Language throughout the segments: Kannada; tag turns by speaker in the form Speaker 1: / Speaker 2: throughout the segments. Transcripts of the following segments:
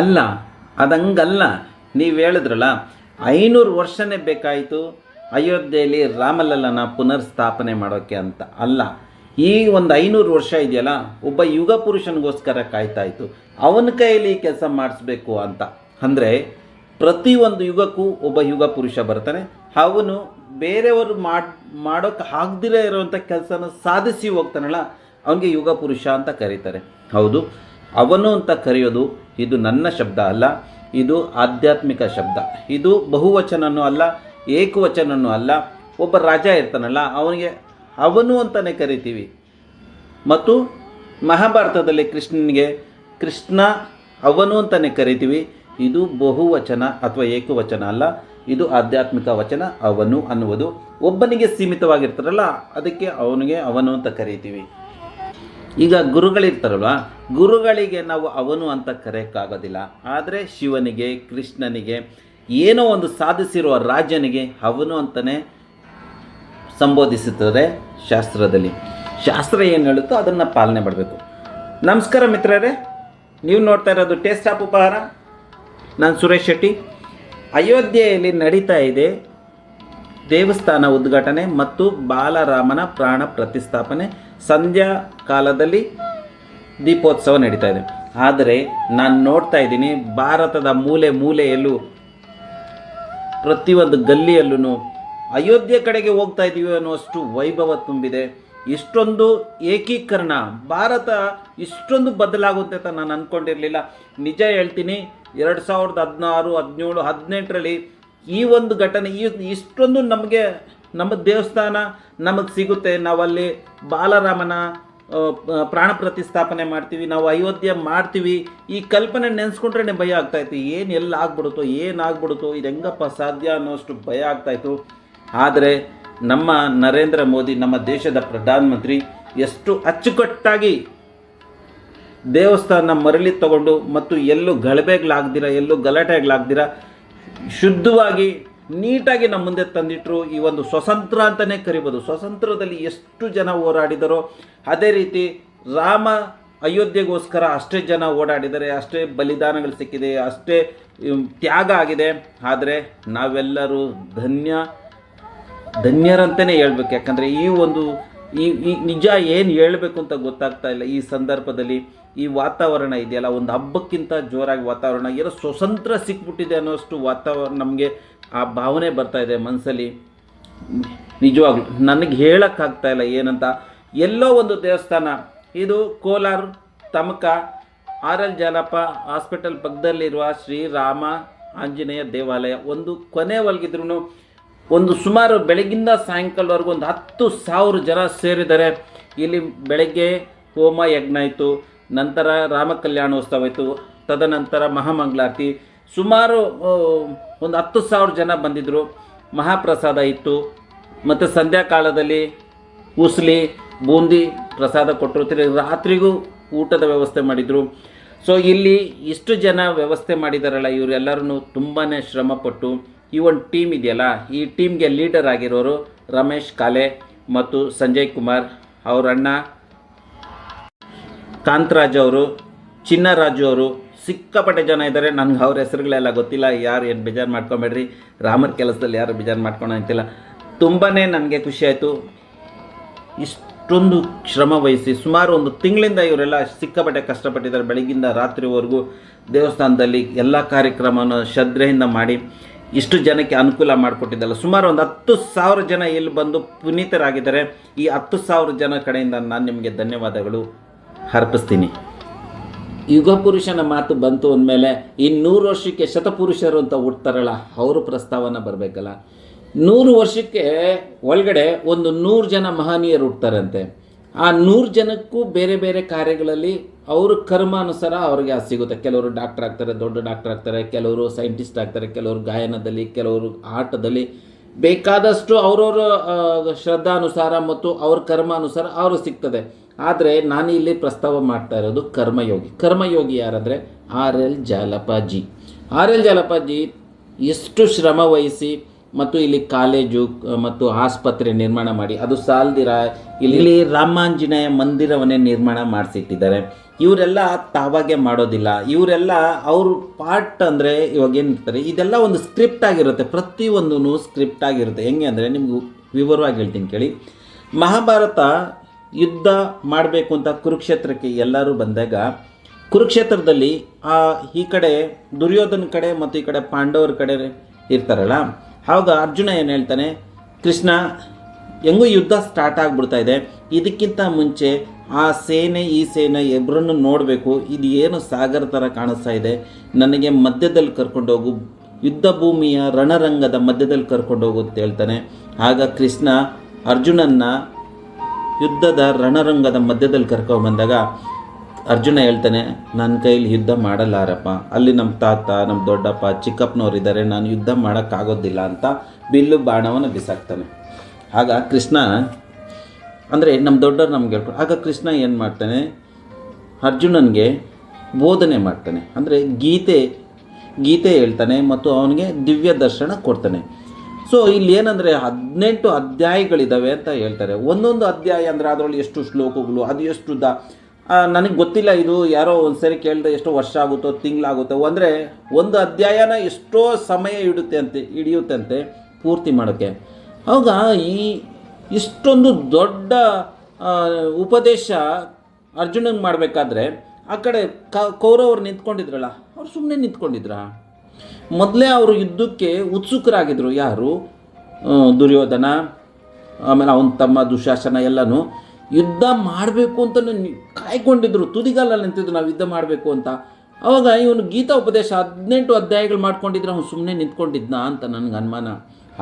Speaker 1: ಅಲ್ಲ, ಅದಂಗಲ್ಲ. ನೀವು ಹೇಳಿದ್ರಲ್ಲ, ಐನೂರು ವರ್ಷನೇ ಬೇಕಾಯಿತು ಅಯೋಧ್ಯೆಯಲ್ಲಿ ರಾಮಲಲ್ಲನ ಪುನರ್ಸ್ಥಾಪನೆ ಮಾಡೋಕ್ಕೆ ಅಂತ. ಅಲ್ಲ, ಈ ಒಂದು ಐನೂರು ವರ್ಷ ಇದೆಯಲ್ಲ, ಒಬ್ಬ ಯುಗ ಪುರುಷನಿಗೋಸ್ಕರ ಕಾಯ್ತಾ ಇತ್ತು ಅವನ ಕೈಯಲ್ಲಿ ಕೆಲಸ ಮಾಡಿಸ್ಬೇಕು ಅಂತ. ಅಂದರೆ ಪ್ರತಿಯೊಂದು ಯುಗಕ್ಕೂ ಒಬ್ಬ ಯುಗ ಪುರುಷ ಬರ್ತಾನೆ. ಅವನು ಬೇರೆಯವರು ಮಾಡಿ ಮಾಡೋಕ್ಕೆ ಆಗದಿರೇ ಇರುವಂಥ ಕೆಲಸನ ಸಾಧಿಸಿ ಹೋಗ್ತಾನಲ್ಲ, ಅವನಿಗೆ ಯುಗ ಪುರುಷ ಅಂತ ಕರೀತಾರೆ. ಹೌದು. ಅವನು ಅಂತ ಕರೆಯೋದು ಇದು ನನ್ನ ಶಬ್ದ ಅಲ್ಲ, ಇದು ಆಧ್ಯಾತ್ಮಿಕ ಶಬ್ದ. ಇದು ಬಹುವಚನನೂ ಅಲ್ಲ, ಏಕವಚನನೂ ಅಲ್ಲ. ಒಬ್ಬ ರಾಜ ಇರ್ತಾನಲ್ಲ, ಅವನಿಗೆ ಅವನು ಅಂತಲೇ ಕರಿತೀವಿ. ಮತ್ತು ಮಹಾಭಾರತದಲ್ಲಿ ಕೃಷ್ಣನಿಗೆ ಕೃಷ್ಣ ಅವನು ಅಂತಲೇ ಕರಿತೀವಿ. ಇದು ಬಹುವಚನ ಅಥವಾ ಏಕವಚನ ಅಲ್ಲ, ಇದು ಆಧ್ಯಾತ್ಮಿಕ ವಚನ, ಅವನು ಅನ್ನುವುದು. ಒಬ್ಬನಿಗೆ ಸೀಮಿತವಾಗಿರ್ತಾರಲ್ಲ, ಅದಕ್ಕೆ ಅವನಿಗೆ ಅವನು ಅಂತ ಕರಿತೀವಿ. ಈಗ ಗುರುಗಳಿರ್ತಾರಲ್ವ? ಗುರುಗಳಿಗೆ ನಾವು ಅವನು ಅಂತ ಕರೆಯೋಕ್ಕಾಗೋದಿಲ್ಲ. ಆದರೆ ಶಿವನಿಗೆ, ಕೃಷ್ಣನಿಗೆ, ಏನೋ ಒಂದು ಸಾಧಿಸಿರುವ ರಾಜನಿಗೆ ಅವನು ಅಂತಲೇ ಸಂಬೋಧಿಸುತ್ತದೆ ಶಾಸ್ತ್ರದಲ್ಲಿ. ಶಾಸ್ತ್ರ ಏನು ಹೇಳುತ್ತೋ ಅದನ್ನು ಪಾಲನೆ ಮಾಡಬೇಕು. ನಮಸ್ಕಾರ ಮಿತ್ರರೇ, ನೀವು ನೋಡ್ತಾ ಇರೋದು ಟೇಸ್ಟ್ ಆಫ್ ಉಪಹಾರ. ನಾನು ಸುರೇಶ್ ಶೆಟ್ಟಿ. ಅಯೋಧ್ಯೆಯಲ್ಲಿ ನಡೀತಾ ಇದೆ ದೇವಸ್ಥಾನ ಉದ್ಘಾಟನೆ ಮತ್ತು ಬಾಲರಾಮನ ಪ್ರಾಣ ಪ್ರತಿಷ್ಠಾಪನೆ ಸಂಧ್ಯಾ ಕಾಲದಲ್ಲಿ ದೀಪೋತ್ಸವ ನಡೀತಾ ಇದೆ. ಆದರೆ ನಾನು ನೋಡ್ತಾ ಇದ್ದೀನಿ, ಭಾರತದ ಮೂಲೆ ಮೂಲೆಯಲ್ಲೂ, ಪ್ರತಿಯೊಂದು ಗಲ್ಲಿಯಲ್ಲೂ ಅಯೋಧ್ಯೆ ಕಡೆಗೆ ಹೋಗ್ತಾ ಇದ್ದೀವಿ ಅನ್ನುವಷ್ಟು ವೈಭವ ತುಂಬಿದೆ. ಇಷ್ಟೊಂದು ಏಕೀಕರಣ, ಭಾರತ ಇಷ್ಟೊಂದು ಬದಲಾಗುತ್ತೆ ಅಂತ ನಾನು ಅಂದ್ಕೊಂಡಿರಲಿಲ್ಲ ನಿಜ ಹೇಳ್ತೀನಿ, ಎರಡು ಸಾವಿರದ ಹದಿನಾರು, ಹದಿನೇಳು, ಹದಿನೆಂಟರಲ್ಲಿ ಈ ಒಂದು ಘಟನೆ, ಈ ಇಷ್ಟೊಂದು ನಮಗೆ, ನಮ್ಮ ದೇವಸ್ಥಾನ ನಮಗೆ ಸಿಗುತ್ತೆ. ನಾವಲ್ಲಿ ಬಾಲರಾಮನ ಪ್ರಾಣ ಪ್ರತಿಸ್ಥಾಪನೆ ಮಾಡ್ತೀವಿ, ನಾವು ಅಯೋಧ್ಯೆ ಮಾಡ್ತೀವಿ. ಈ ಕಲ್ಪನೆ ನೆನೆಸ್ಕೊಂಡ್ರೆ ಭಯ ಆಗ್ತಾಯಿತ್ತು ಏನು ಎಲ್ಲ ಆಗ್ಬಿಡುತ್ತೋ ಏನಾಗ್ಬಿಡುತ್ತೋ ಇದು ಹೆಂಗಪ್ಪ ಸಾಧ್ಯ ಅನ್ನೋಷ್ಟು ಭಯ ಆಗ್ತಾಯಿತ್ತು ಆದರೆ ನಮ್ಮ ನರೇಂದ್ರ ಮೋದಿ, ನಮ್ಮ ದೇಶದ ಪ್ರಧಾನಮಂತ್ರಿ ಎಷ್ಟು ಅಚ್ಚುಕಟ್ಟಾಗಿ ದೇವಸ್ಥಾನ ಮರಳಿ ತಗೊಂಡು ಮತ್ತು ಎಲ್ಲೂ ಗಲಭೆಗಳಾಗ್ದಿರ, ಎಲ್ಲೂ ಗಲಾಟೆಗಳಾಗ್ದಿರ ಶುದ್ಧವಾಗಿ, ನೀಟಾಗಿ ನಮ್ಮ ಮುಂದೆ ತಂದಿಟ್ಟರು ಈ ಒಂದು ಸ್ವತಂತ್ರ ಅಂತಲೇ ಕರಿಬೋದು. ಸ್ವತಂತ್ರದಲ್ಲಿ ಎಷ್ಟು ಜನ ಹೋರಾಡಿದರೋ, ಅದೇ ರೀತಿ ರಾಮ ಅಯೋಧ್ಯೆಗೋಸ್ಕರ ಅಷ್ಟೇ ಜನ ಓಡಾಡಿದರೆ, ಅಷ್ಟೇ ಬಲಿದಾನಗಳು ಸಿಕ್ಕಿದೆ, ಅಷ್ಟೇ ತ್ಯಾಗ ಆಗಿದೆ. ಆದರೆ ನಾವೆಲ್ಲರೂ ಧನ್ಯ ಧನ್ಯರಂತಲೇ ಹೇಳ್ಬೇಕು. ಯಾಕಂದರೆ ಈ ಒಂದು ಈ ನಿಜ ಏನು ಹೇಳಬೇಕು ಅಂತ ಗೊತ್ತಾಗ್ತಾ ಇಲ್ಲ. ಈ ಸಂದರ್ಭದಲ್ಲಿ ಈ ವಾತಾವರಣ ಇದೆಯಲ್ಲ, ಒಂದು ಹಬ್ಬಕ್ಕಿಂತ ಜೋರಾಗಿ ವಾತಾವರಣ, ಏನೋ ಸ್ವತಂತ್ರ ಸಿಕ್ಬಿಟ್ಟಿದೆ ಅನ್ನೋಷ್ಟು ವಾತಾವರಣ ನಮಗೆ ಆ ಭಾವನೆ ಬರ್ತಾ ಇದೆ ಮನಸ್ಸಲ್ಲಿ ನಿಜವಾಗ್ಲು, ನನಗೆ ಹೇಳೋಕ್ಕಾಗ್ತಾ ಇಲ್ಲ ಏನಂತ. ಎಲ್ಲೋ ಒಂದು ದೇವಸ್ಥಾನ, ಇದು Kolar, Tamaka, R L Jalappa hospital ಪಕ್ಕದಲ್ಲಿರುವ ಶ್ರೀರಾಮ ಆಂಜನೇಯ ದೇವಾಲಯ, ಒಂದು ಕೊನೆ ಕೊನೆವರೆಗಿದ್ರು ಒಂದು ಸುಮಾರು ಬೆಳಗ್ಗಿಂದ ಸಾಯಂಕಾಲವರೆಗೂ ಒಂದು ಹತ್ತು ಸಾವಿರ ಜನ ಸೇರಿದ್ದಾರೆ. ಇಲ್ಲಿ ಬೆಳಗ್ಗೆ ಹೋಮ ಯಜ್ಞ ಆಯಿತು, ನಂತರ ರಾಮ ಕಲ್ಯಾಣೋತ್ಸವ ಆಯಿತು, ತದನಂತರ ಮಹಾಮಂಗಳಾರತಿ. ಸುಮಾರು ಒಂದು ಹತ್ತು ಸಾವಿರ ಜನ ಬಂದಿದ್ದರು ಮಹಾಪ್ರಸಾದ ಇತ್ತು. ಮತ್ತು ಸಂಧ್ಯಾಕಾಲದಲ್ಲಿ ಉಸ್ಲಿ, ಬೂಂದಿ ಪ್ರಸಾದ ಕೊಟ್ಟರು. ತಿರ್ಗಿ ರಾತ್ರಿಗೂ ಊಟದ ವ್ಯವಸ್ಥೆ ಮಾಡಿದರು. ಸೊ ಇಲ್ಲಿ ಇಷ್ಟು ಜನ ವ್ಯವಸ್ಥೆ ಮಾಡಿದಾರಲ್ಲ ಇವರೆಲ್ಲರೂ ತುಂಬಾ ಶ್ರಮಪಟ್ಟು ಈ ಒಂದು ಟೀಮ್ ಇದೆಯಲ್ಲ, ಈ ಟೀಮ್ಗೆ ಲೀಡರ್ ಆಗಿರೋರು ರಮೇಶ್, ಕಾಲೆ ಮತ್ತು ಸಂಜಯ್ ಕುಮಾರ್ ಅವರಣ್ಣ. ಕಾಂತರಾಜ್ ಅವರು, ಚಿನ್ನರಾಜು ಅವರು ಸಿಕ್ಕಾಪಟ್ಟೆ ಜನ ಇದ್ದಾರೆ ನನಗೆ ಅವ್ರ ಹೆಸರುಗಳೆಲ್ಲ ಗೊತ್ತಿಲ್ಲ. ಯಾರು ಏನು ಬೇಜಾರು ಮಾಡ್ಕೊಬೇಡ್ರಿ. ರಾಮರ ಕೆಲಸದಲ್ಲಿ ಯಾರು ಬೇಜಾರು ಮಾಡ್ಕೊಳೋ ಅಂತಿಲ್ಲ. ತುಂಬಾ ನನಗೆ ಖುಷಿಯಾಯಿತು ಇಷ್ಟೊಂದು ಶ್ರಮ ವಹಿಸಿ ಸುಮಾರು ಒಂದು ತಿಂಗಳಿಂದ ಇವರೆಲ್ಲ ಸಿಕ್ಕಾಪಟ್ಟೆ ಕಷ್ಟಪಟ್ಟಿದ್ದಾರೆ. ಬೆಳಗಿಂದ ರಾತ್ರಿವರೆಗೂ ದೇವಸ್ಥಾನದಲ್ಲಿ ಎಲ್ಲ ಕಾರ್ಯಕ್ರಮವನ್ನು ಶ್ರದ್ಧೆಯಿಂದ ಮಾಡಿ ಇಷ್ಟು ಜನಕ್ಕೆ ಅನುಕೂಲ ಮಾಡಿಕೊಟ್ಟಿದ್ದಲ್ಲ. ಸುಮಾರು ಒಂದು ಹತ್ತು ಸಾವಿರ ಜನ ಇಲ್ಲಿ ಬಂದು ಪುನೀತರಾಗಿದ್ದಾರೆ. ಈ ಹತ್ತು ಸಾವಿರ ಜನ ಕಡೆಯಿಂದ ನಾನು ನಿಮಗೆ ಧನ್ಯವಾದಗಳು. ಅರ್ಪಿಸ್ತೀನಿ. ಯುಗ ಪುರುಷನ ಮಾತು ಬಂತು ಅಂದಮೇಲೆ ಈ ನೂರು ವರ್ಷಕ್ಕೆ ಶತಪುರುಷರು ಅಂತ ಹುಡ್ತಾರಲ್ಲ ಅವರು ಪ್ರಸ್ತಾವನ ಬರಬೇಕಲ್ಲ. ನೂರು ವರ್ಷಕ್ಕೆ ಒಳಗಡೆ ಒಂದು ನೂರು ಜನ ಮಹನೀಯರು ಹುಡ್ತಾರಂತೆ ಆ ನೂರು ಜನಕ್ಕೂ ಬೇರೆ ಬೇರೆ ಕಾರ್ಯಗಳಲ್ಲಿ ಅವರು ಕರ್ಮಾನುಸಾರ ಅವ್ರಿಗೆ ಅದು ಸಿಗುತ್ತೆ. ಕೆಲವರು ಡಾಕ್ಟರ್ ಆಗ್ತಾರೆ, ದೊಡ್ಡ ಡಾಕ್ಟರ್ ಆಗ್ತಾರೆ, ಕೆಲವರು ಸೈಂಟಿಸ್ಟ್ ಆಗ್ತಾರೆ, ಕೆಲವರು ಗಾಯನದಲ್ಲಿ, ಕೆಲವರು ಆಟದಲ್ಲಿ. ಬೇಕಾದಷ್ಟು ಅವರವರ ಶ್ರದ್ಧಾನುಸಾರ ಮತ್ತು ಅವ್ರ ಕರ್ಮಾನುಸಾರ ಅವರು ಸಿಗ್ತದೆ. ಆದರೆ ನಾನು ಇಲ್ಲಿ ಪ್ರಸ್ತಾವ ಮಾಡ್ತಾ ಇರೋದು ಕರ್ಮಯೋಗಿ. ಕರ್ಮಯೋಗಿ ಯಾರಂದರೆ R L Jalappaji. R L Jalappaji ಎಷ್ಟು ಶ್ರಮ ವಹಿಸಿ ಮತ್ತು ಇಲ್ಲಿ ಕಾಲೇಜು ಮತ್ತು ಆಸ್ಪತ್ರೆ ನಿರ್ಮಾಣ ಮಾಡಿ. ಅದು ಸಾಲ್ದಿರ, ಇಲ್ಲಿ ರಾಮಾಂಜನೇಯ ಮಂದಿರವನ್ನೇ ನಿರ್ಮಾಣ ಮಾಡಿಸಿಟ್ಟಿದ್ದಾರೆ. ಇವರೆಲ್ಲ ತಾವಾಗೆ ಮಾಡೋದಿಲ್ಲ. ಇವರೆಲ್ಲ ಅವ್ರ ಪಾರ್ಟ್ ಅಂದರೆ ಇವಾಗ ಏನಿರ್ತಾರೆ ಇದೆಲ್ಲ ಒಂದು ಸ್ಕ್ರಿಪ್ಟ್ ಆಗಿರುತ್ತೆ. ಪ್ರತಿಯೊಂದೂ ಸ್ಕ್ರಿಪ್ಟ್ ಆಗಿರುತ್ತೆ. ಹೆಂಗೆ ಅಂದರೆ ನಿಮ್ಗೆ ವಿವರವಾಗಿ ಹೇಳ್ತೀನಿ ಕೇಳಿ. ಮಹಾಭಾರತ ಯುದ್ಧ ಮಾಡಬೇಕು ಅಂತ ಕುರುಕ್ಷೇತ್ರಕ್ಕೆ ಎಲ್ಲರೂ ಬಂದಾಗ, ಕುರುಕ್ಷೇತ್ರದಲ್ಲಿ ಈ ಕಡೆ ದುರ್ಯೋಧನ ಕಡೆ ಮತ್ತು ಈ ಕಡೆ ಪಾಂಡವರ ಕಡೆ ಇರ್ತಾರಲ್ಲ ಆವಾಗ ಅರ್ಜುನ ಏನು ಹೇಳ್ತಾನೆ? ಕೃಷ್ಣ, ಹೆಂಗೂ ಯುದ್ಧ ಸ್ಟಾರ್ಟ್ ಆಗಿಬಿಡ್ತಾ ಇದೆ. ಇದಕ್ಕಿಂತ ಮುಂಚೆ ಆ ಸೇನೆ, ಈ ಸೇನೆ ಎಬ್ರನ್ನು ನೋಡಬೇಕು. ಇದು ಏನು ಸಾಗರ ಥರ ಕಾಣಿಸ್ತಾ ಇದೆ. ನನಗೆ ಮಧ್ಯದಲ್ಲಿ ಕರ್ಕೊಂಡೋಗು ಯುದ್ಧ ಭೂಮಿಯ ರಣರಂಗದ ಮಧ್ಯದಲ್ಲಿ ಕರ್ಕೊಂಡೋಗು ಅಂತ ಹೇಳ್ತಾನೆ. ಆಗ ಕೃಷ್ಣ ಅರ್ಜುನನ್ನು ಯುದ್ಧದ ರಣರಂಗದ ಮಧ್ಯದಲ್ಲಿ ಕರ್ಕೊಂಡ್ಬಂದಾಗ ಅರ್ಜುನ ಹೇಳ್ತಾನೆ ನನ್ನ ಕೈಲಿ ಯುದ್ಧ ಮಾಡಲಾರಪ್ಪ. ಅಲ್ಲಿ ನಮ್ಮ ತಾತ ನಮ್ಮ ದೊಡ್ಡಪ್ಪ ಚಿಕ್ಕಪ್ಪನವ್ರು ಇದ್ದಾರೆ ನಾನು ಯುದ್ಧ ಮಾಡೋಕ್ಕಾಗೋದಿಲ್ಲ ಅಂತ ಬಿಲ್ಲು ಬಾಣವನ್ನು ಬಿಸಾಕ್ತಾನೆ. ಆಗ ಕೃಷ್ಣ, ಅಂದರೆ ನಮ್ಮ ದೊಡ್ಡವ್ರು ನಮ್ಗೆ ಹೇಳ್ಕೊಂಡು ಆಗ ಕೃಷ್ಣ ಏನು ಮಾಡ್ತಾನೆ, ಅರ್ಜುನನಿಗೆ ಬೋಧನೆ ಮಾಡ್ತಾನೆ. ಅಂದರೆ ಗೀತೆ ಗೀತೆ ಹೇಳ್ತಾನೆ ಮತ್ತು ಅವನಿಗೆ ದಿವ್ಯ ದರ್ಶನ ಕೊಡ್ತಾನೆ. ಸೊ ಇಲ್ಲಿ ಏನಂದರೆ ಹದಿನೆಂಟು ಅಧ್ಯಾಯಗಳಿದ್ದಾವೆ ಅಂತ ಹೇಳ್ತಾರೆ. ಒಂದೊಂದು ಅಧ್ಯಾಯ ಅಂದರೆ ಅದರಲ್ಲಿ ಎಷ್ಟು ಶ್ಲೋಕಗಳು, ಅದು ಎಷ್ಟು ದ ನನಗೆ ಗೊತ್ತಿಲ್ಲ ಇದು ಯಾರೋ ಒಂದು ಸರಿ ಕೇಳಿದ್ರೆ ಎಷ್ಟೋ ವರ್ಷ ಆಗುತ್ತೋ, ತಿಂಗಳಾಗುತ್ತೋ. ಅಂದರೆ ಒಂದು ಅಧ್ಯಾಯನ ಎಷ್ಟೋ ಸಮಯ ಇಡುತ್ತೆ ಅಂತೆ ಹಿಡಿಯುತ್ತಂತೆ ಪೂರ್ತಿ ಮಾಡೋಕ್ಕೆ. ಆವಾಗ ಈ ಇಷ್ಟೊಂದು ದೊಡ್ಡ ಉಪದೇಶ ಅರ್ಜುನಂಗೆ ಮಾಡಬೇಕಾದ್ರೆ ಆ ಕಡೆ ಕ, ಕೌರವರು ನಿಂತ್ಕೊಂಡಿದ್ರಲ್ಲ, ಅವ್ರು ಸುಮ್ಮನೆ ನಿಂತ್ಕೊಂಡಿದ್ರ? ಮೊದಲೇ ಅವರು ಯುದ್ಧಕ್ಕೆ ಉತ್ಸುಕರಾಗಿದ್ದರು ಯಾರು? ದುರ್ಯೋಧನ, ಆಮೇಲೆ ಅವನ ತಮ್ಮ ದುಶಾಸನ ಎಲ್ಲನೂ. ಯುದ್ಧ ಮಾಡಬೇಕು ಅಂತ ಕಾಯ್ಕೊಂಡಿದ್ರು. ತುದಿಗಾಲಲ್ಲಿ ನಿಂತಿದ್ರು ನಾವು ಯುದ್ಧ ಮಾಡಬೇಕು ಅಂತ. ಅವಾಗ ಇವನು ಗೀತಾ ಉಪದೇಶ ಹದಿನೆಂಟು ಅಧ್ಯಾಯಗಳು ಮಾಡ್ಕೊಂಡಿದ್ರೆ ಅವನು ಸುಮ್ಮನೆ ನಿಂತ್ಕೊಂಡಿದ್ನ ಅಂತ ನನಗೆ ಅನುಮಾನ.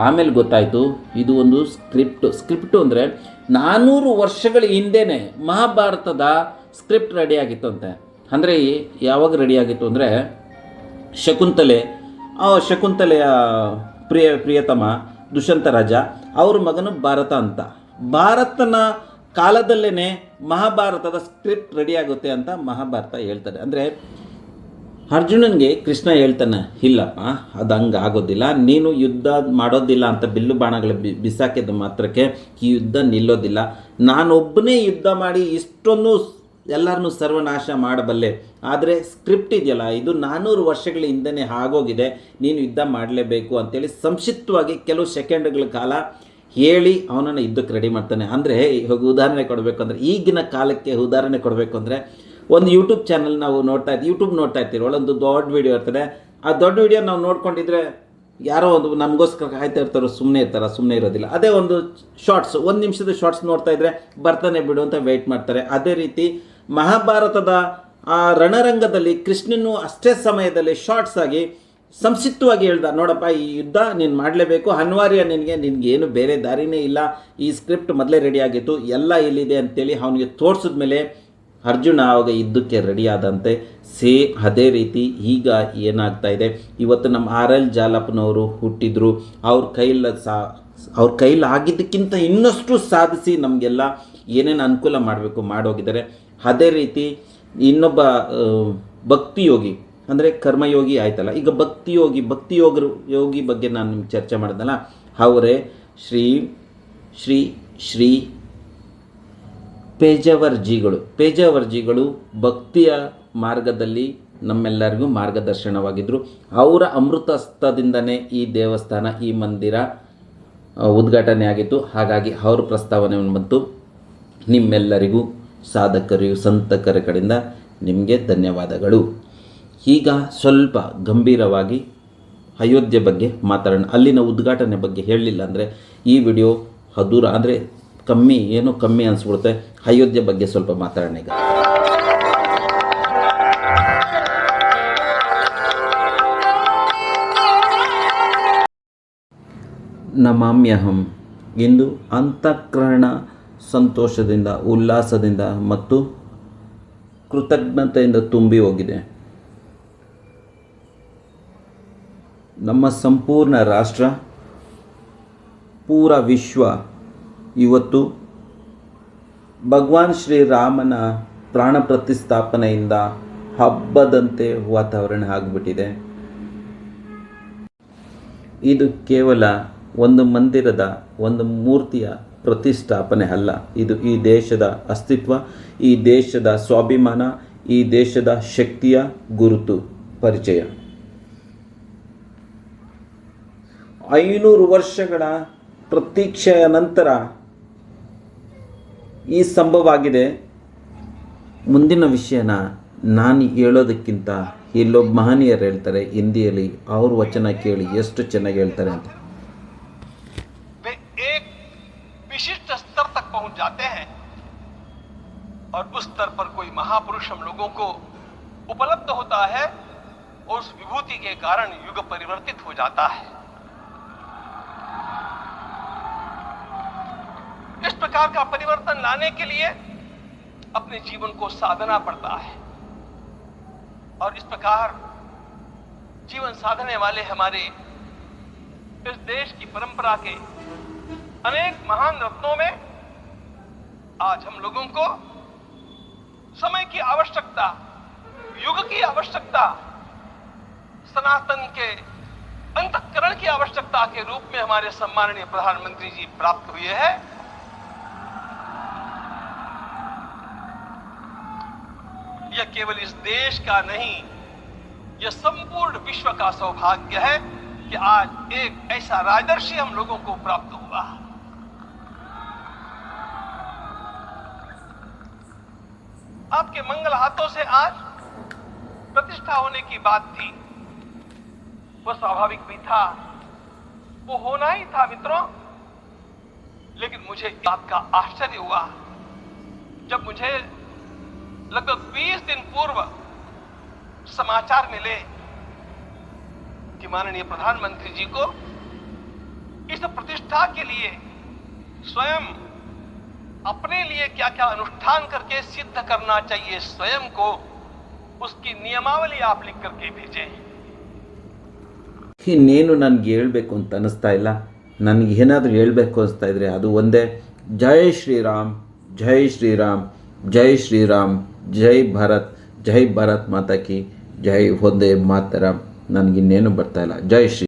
Speaker 1: ಆಮೇಲೆ ಗೊತ್ತಾಯಿತು, ಇದು ಒಂದು ಸ್ಕ್ರಿಪ್ಟ್. ಸ್ಕ್ರಿಪ್ಟು ಅಂದರೆ ನಾನ್ನೂರು ವರ್ಷಗಳ ಹಿಂದೆನೇ ಮಹಾಭಾರತದ ಸ್ಕ್ರಿಪ್ಟ್ ರೆಡಿ ಆಗಿತ್ತು ಅಂತೆ ಅಂದರೆ ಯಾವಾಗ ರೆಡಿ ಆಗಿತ್ತು ಅಂದರೆ ಶಕುಂತಲೆ ಶಕುಂತಲೆಯ ಪ್ರಿಯ, ಪ್ರಿಯತಮ ದುಷ್ಯಂತ ರಾಜ, ಅವ್ರ ಮಗನು ಭಾರತ ಅಂತ. ಭಾರತನ ಕಾಲದಲ್ಲೇ ಮಹಾಭಾರತದ ಸ್ಕ್ರಿಪ್ಟ್ ರೆಡಿ ಆಗುತ್ತೆ ಅಂತ ಮಹಾಭಾರತ ಹೇಳ್ತಾರೆ ಅಂದರೆ ಅರ್ಜುನನಿಗೆ ಕೃಷ್ಣ ಹೇಳ್ತಾನೆ, ಇಲ್ಲಪ್ಪ, ಅದು ಹಂಗೆ ಆಗೋದಿಲ್ಲ. ನೀನು ಯುದ್ಧ ಮಾಡೋದಿಲ್ಲ ಅಂತ ಬಿಲ್ಲು ಬಾಣಗಳು ಬಿ ಬಿಸಾಕಿದ ಮಾತ್ರಕ್ಕೆ ಈ ಯುದ್ಧ ನಿಲ್ಲೋದಿಲ್ಲ. ನಾನೊಬ್ಬನೇ ಯುದ್ಧ ಮಾಡಿ ಇಷ್ಟೊಂದು ಎಲ್ಲರನ್ನೂ ಸರ್ವನಾಶ ಮಾಡಬಲ್ಲೆ. ಆದರೆ ಸ್ಕ್ರಿಪ್ಟ್ ಇದೆಯಲ್ಲ, ಇದು ನಾನ್ನೂರು ವರ್ಷಗಳ ಹಿಂದೆನೇ ಆಗೋಗಿದೆ. ನೀನು ಯುದ್ಧ ಮಾಡಲೇಬೇಕು ಅಂತೇಳಿ ಸಂಕ್ಷಿಪ್ತವಾಗಿ ಕೆಲವು ಸೆಕೆಂಡ್ಗಳ ಕಾಲ ಹೇಳಿ ಅವನನ್ನು ಇದ್ದಕ್ಕೆ ರೆಡಿ ಮಾಡ್ತಾನೆ. ಅಂದರೆ, ಇವಾಗ ಉದಾಹರಣೆ ಕೊಡಬೇಕು ಅಂದರೆ, ಈಗಿನ ಕಾಲಕ್ಕೆ ಉದಾಹರಣೆ ಕೊಡಬೇಕು ಅಂದರೆ, ಒಂದು ಯೂಟ್ಯೂಬ್ ಚಾನಲ್ ನಾವು ನೋಡ್ತಾ ಇದ್ದೀವಿ ಯೂಟ್ಯೂಬ್ ನೋಡ್ತಾ ಇರ್ತೀವಿ ಒಳ್ಳೊಂದು ದೊಡ್ಡ ವಿಡಿಯೋ ಇರ್ತದೆ. ಆ ದೊಡ್ಡ ವೀಡಿಯೋ ನಾವು ನೋಡ್ಕೊಂಡಿದ್ರೆ, ಯಾರೋ ಒಂದು ನಮಗೋಸ್ಕರ ಕಾಯ್ತಾ ಇರ್ತಾರೋ ಸುಮ್ಮನೆ ಇರ್ತಾರೆ ಸುಮ್ಮನೆ ಇರೋದಿಲ್ಲ. ಅದೇ ಒಂದು ಶಾರ್ಟ್ಸ್ ಒಂದು ನಿಮಿಷದ ಶಾರ್ಟ್ಸ್ ನೋಡ್ತಾ ಇದ್ರೆ ಬರ್ತಾನೆ ಬಿಡು ಅಂತ ವೆಯ್ಟ್ ಮಾಡ್ತಾರೆ. ಅದೇ ರೀತಿ ಮಹಾಭಾರತದ ಆ ರಣರಂಗದಲ್ಲಿ ಕೃಷ್ಣನು ಅಷ್ಟೇ ಸಮಯದಲ್ಲಿ ಶಾರ್ಟ್ಸ್ ಆಗಿ ಸಂಕ್ಷಿಪ್ತವಾಗಿ ಹೇಳ್ದ, ನೋಡಪ್ಪ, ಈ ಯುದ್ಧ ನೀನು ಮಾಡಲೇಬೇಕು ಅನಿವಾರ್ಯ ನಿನಗೆ ನಿನಗೆ ಏನು ಬೇರೆ ದಾರಿನೇ ಇಲ್ಲ, ಈ ಸ್ಕ್ರಿಪ್ಟ್ ಮೊದಲೇ ರೆಡಿ ಆಗಿತ್ತು, ಎಲ್ಲ ಎಲ್ಲಿದೆ ಅಂತೇಳಿ ಅವನಿಗೆ ತೋರಿಸಿದ ಮೇಲೆ ಅರ್ಜುನ ಆವಾಗ ಯುದ್ಧಕ್ಕೆ ರೆಡಿಯಾದಂತೆ ಸೇ, ಅದೇ ರೀತಿ ಈಗ ಏನಾಗ್ತಾ ಇದೆ. ಇವತ್ತು ನಮ್ಮ ಆರ್ ಎಲ್ ಜಾಲಪ್ಪನವರು ಹುಟ್ಟಿದ್ರು, ಅವ್ರ ಕೈಲ ಸಾ, ಅವ್ರ ಕೈಲಾಗಿದ್ದಕ್ಕಿಂತ ಇನ್ನಷ್ಟು ಸಾಧಿಸಿ ನಮಗೆಲ್ಲ ಏನೇನು ಅನುಕೂಲ ಮಾಡಬೇಕು, ಮಾಡೋಗಿದ್ದಾರೆ. ಅದೇ ರೀತಿ ಇನ್ನೊಬ್ಬ ಭಕ್ತಿಯೋಗಿ ಭಕ್ತಿ ಯೋಗಿ ಅಂದರೆ ಕರ್ಮಯೋಗಿ ಆಯ್ತಲ್ಲ. ಈಗ ಭಕ್ತಿಯೋಗಿ ಭಕ್ತಿಯೋಗರು ಭಕ್ತಿ ಯೋಗ ಬಗ್ಗೆ ನಾನು ನಿಮ್ಗೆ ಚರ್ಚೆ ಮಾಡಿದ್ನಲ್ಲ ಅವರೇ, ಶ್ರೀ ಶ್ರೀ ಶ್ರೀ ಪೇಜಾವರ್ಜಿಗಳು. ಪೇಜಾವರ್ಜಿಗಳು ಭಕ್ತಿಯ ಮಾರ್ಗದಲ್ಲಿ ನಮ್ಮೆಲ್ಲರಿಗೂ ಮಾರ್ಗದರ್ಶನವಾಗಿದ್ದರು ಅವರ ಅಮೃತಸ್ಥದಿಂದನೇ ಈ ದೇವಸ್ಥಾನ, ಈ ಮಂದಿರ ಉದ್ಘಾಟನೆ ಆಗಿತ್ತು. ಹಾಗಾಗಿ ಅವ್ರ ಪ್ರಸ್ತಾವನೆ ಬಂತು. ನಿಮ್ಮೆಲ್ಲರಿಗೂ ಸಾಧಕರಿಗೂ, ಸಂತಕರ ಕಡೆಯಿಂದ ನಿಮಗೆ ಧನ್ಯವಾದಗಳು. ಈಗ ಸ್ವಲ್ಪ ಗಂಭೀರವಾಗಿ ಅಯೋಧ್ಯೆ ಬಗ್ಗೆ ಮಾತಾಡೋಣ. ಅಲ್ಲಿನ ಉದ್ಘಾಟನೆ ಬಗ್ಗೆ ಹೇಳಲಿಲ್ಲ ಅಂದರೆ ಈ ವಿಡಿಯೋ ಅದೂರ ಅಂದರೆ ಕಮ್ಮಿ, ಏನೋ ಕಮ್ಮಿ ಅನಿಸ್ಬಿಡುತ್ತೆ. ಅಯೋಧ್ಯೆ ಬಗ್ಗೆ ಸ್ವಲ್ಪ ಮಾತಾಡೋಣ ಈಗ. ನಮಾಮ್ಯಹಂ. ಇಂದು ಅಂತಃಕರಣ ಸಂತೋಷದಿಂದ, ಉಲ್ಲಾಸದಿಂದ ಮತ್ತು ಕೃತಜ್ಞತೆಯಿಂದ ತುಂಬಿ ಹೋಗಿದೆ. ನಮ್ಮ ಸಂಪೂರ್ಣ ರಾಷ್ಟ್ರ, ಪೂರ ವಿಶ್ವ ಇವತ್ತು ಭಗವಾನ್ ಶ್ರೀರಾಮನ ಪ್ರಾಣ ಪ್ರತಿಷ್ಠಾಪನೆಯಿಂದ ಹಬ್ಬದಂತೆ ವಾತಾವರಣ ಆಗಿಬಿಟ್ಟಿದೆ. ಇದು ಕೇವಲ ಒಂದು ಮಂದಿರದ, ಒಂದು ಮೂರ್ತಿಯ ಪ್ರತಿಷ್ಠಾಪನೆ ಅಲ್ಲ. ಇದು ಈ ದೇಶದ ಅಸ್ತಿತ್ವ, ಈ ದೇಶದ ಸ್ವಾಭಿಮಾನ, ಈ ದೇಶದ ಶಕ್ತಿಯ ಗುರುತು, ಪರಿಚಯ. ಐನೂರು ವರ್ಷಗಳ ಪ್ರತೀಕ್ಷೆಯ ನಂತರ ಈ ಸಂಭವ ಆಗಿದೆ ಮುಂದಿನ ವಿಷಯನ ನಾನು ಹೇಳೋದಕ್ಕಿಂತ ಇಲ್ಲೊಬ್ಬ ಮಹನೀಯರು ಹೇಳ್ತಾರೆ ಹಿಂದಿಯಲ್ಲಿ ಅವ್ರ ವಚನ ಕೇಳಿ ಎಷ್ಟು ಚೆನ್ನಾಗಿ ಹೇಳ್ತಾರೆ ಅಂತ
Speaker 2: वे एक विशिष्ट स्तर तक पहुंच जाते हैं और उस स्तर पर कोई महापुरुष हम लोगों को उपलब्ध होता है और उस विभूति के कारण युग परिवर्तित हो जाता है प्रकार का परिवर्तन लाने के लिए अपने जीवन को साधना पड़ता है। और इस प्रकार जीवन साधने वाले हमारे इस देश की परंपरा के अनेक महान रत्नों में आज हम लोगों को समय की आवश्यकता, युग की आवश्यकता, सनातन के अंतकरण की आवश्यकता के रूप में हमारे सम्माननीय प्रधानमंत्री जी प्राप्त हुए हैं। यह केवल इस देश का नहीं, यह संपूर्ण विश्व का सौभाग्य है कि आज एक ऐसा राजदर्शी हम लोगों को प्राप्त हुआ। आपके मंगल हाथों से आज प्रतिष्ठा होने की बात थी। वो स्वाभाविक भी था। वो होना ही था मित्रों। लेकिन मुझे इस बात का आश्चर्य हुआ। जब मुझे लगभग 20 दिन पूर्व समाचार मिले कि माननीय प्रधानमंत्री जी को इस प्रतिष्ठा के लिए स्वयं अपने लिए क्या क्या अनुष्ठान करके सिद्ध करना चाहिए स्वयं को उसकी नियमावली आप लिख करके भेजें
Speaker 1: ಇನ್ನೇನು ನನಗೆ ಹೇಳಬೇಕು ಅಂತ ಅನ್ನಿಸ್ತಾ ಇಲ್ಲ ನನಗೆ ಏನಾದರೂ ಹೇಳಬೇಕು ಅನಿಸ್ತಾ ಇದ್ರೆ ಅದು ಒಂದೇ ಜೈ ಶ್ರೀರಾಮ್ ಜೈ ಶ್ರೀರಾಮ್ ಜೈ ಶ್ರೀರಾಮ್ ಜೈ ಭಾರತ್ ಜೈ ಭಾರತ್ ಮಾತಾ ಕಿ ಜೈ ಒಂದೇ ಮಾತರ. ನನಗಿನ್ನೇನು ಬರ್ತಾ ಇಲ್ಲ. ಜೈ ಶ್ರೀ